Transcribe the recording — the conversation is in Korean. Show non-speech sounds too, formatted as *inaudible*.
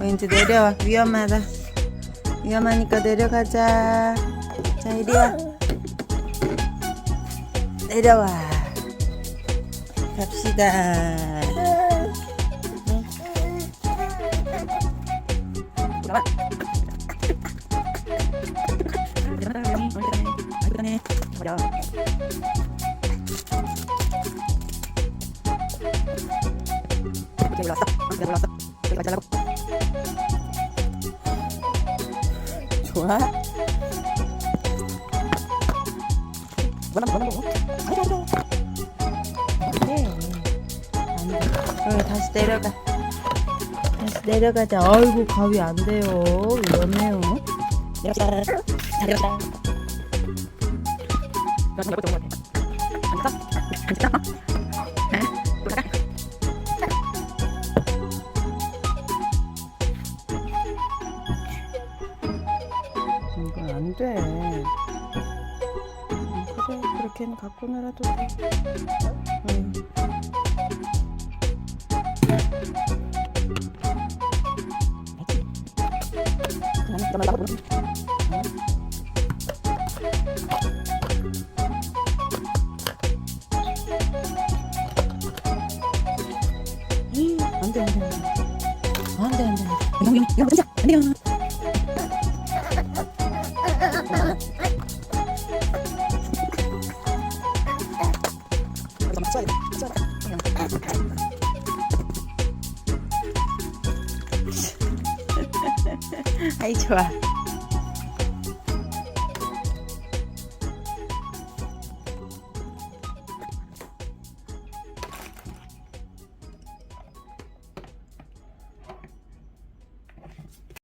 어, 이제 내려와. 위험하다. 위험하니까 내려가자. 자, 이리야. 내려와. 갑시다. 좋아? 네. 안 돼. 그럼 다시 내려가. 다시 내려가자. 아이고 가위 안 돼요. 위험해요. 내려가. 자, 내려가. 이건 안 돼. 음, 그래, 그렇게는 갖고 놀아도 돼. 응. 안 돼, 안 돼, 안 돼. 안 돼, 안 돼. 영, 영, 영, 진짜 안 돼요. 아 *laughs* 이 좋아.